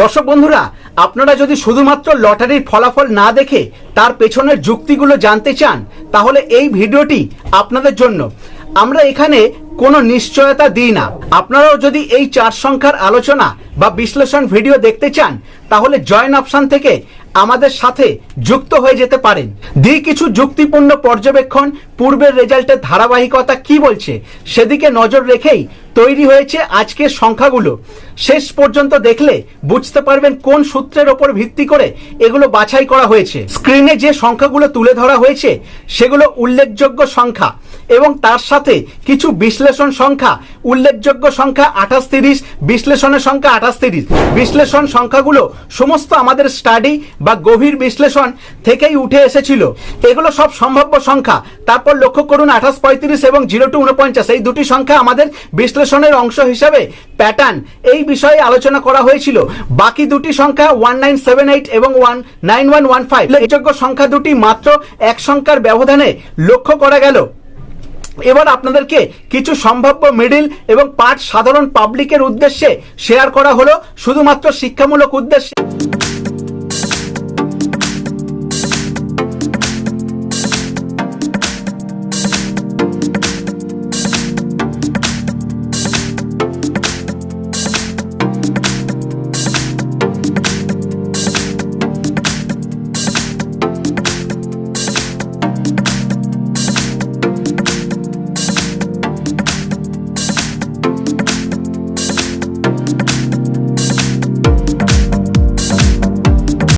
দর্শক বন্ধুরা, আপনারা যদি শুধুমাত্র লটারির ফলাফল না দেখে তার পেছনের যুক্তিগুলো জানতে চান, তাহলে এই ভিডিওটি আপনাদের জন্য। আমরা এখানে কোনো নিশ্চয়তা দিই না। আপনারাও যদি এই চার সংখ্যার আলোচনা বা বিশ্লেষণ ভিডিও দেখতে চান, তাহলে জয়েন অপশন থেকে আমাদের সাথে যুক্ত হয়ে যেতে পারেন। দিই কিছু যুক্তিপূর্ণ পর্যবেক্ষণ, পূর্বের রেজাল্টের ধারাবাহিকতা কি বলছে, সেদিকে নজর রেখেই তৈরি হয়েছে আজকের সংখ্যাগুলো। শেষ পর্যন্ত দেখলে বুঝতে পারবেন কোন সূত্রের ওপর ভিত্তি করে এগুলো বাছাই করা হয়েছে। স্ক্রিনে যে সংখ্যাগুলো তুলে ধরা হয়েছে, সেগুলো উল্লেখযোগ্য সংখ্যা। এবং তার সাথে কিছু বিশ্লেষণ সংখ্যা, উল্লেখযোগ্য সংখ্যা আঠাশ তিরিশ, বিশ্লেষণের সংখ্যা আঠাশ তিরিশ। বিশ্লেষণ সংখ্যাগুলো সমস্ত আমাদের স্টাডি বা গভীর বিশ্লেষণ থেকেই উঠে এসেছিল। এগুলো সব সম্ভাব্য সংখ্যা। তারপর লক্ষ্য করুন আঠাশ পঁয়ত্রিশ এবং জিরো টু উনপঞ্চাশ এই দুটি সংখ্যা আমাদের বিশ্লেষণের অংশ হিসাবে প্যাটার্ন এই বিষয়ে আলোচনা করা হয়েছিল। বাকি দুটি সংখ্যা ওয়ান নাইন সেভেন এইট এবং one nine one one five. সংখ্যা দুটি মাত্র এক সংখ্যার ব্যবধানে লক্ষ্য করা গেল। এবার আপনাদেরকে কিছু সম্ভাব্য মিডিল এবং পাঠ সাধারণ পাবলিকের উদ্দেশ্যে শেয়ার করা হলো, শুধুমাত্র শিক্ষামূলক উদ্দেশ্যে।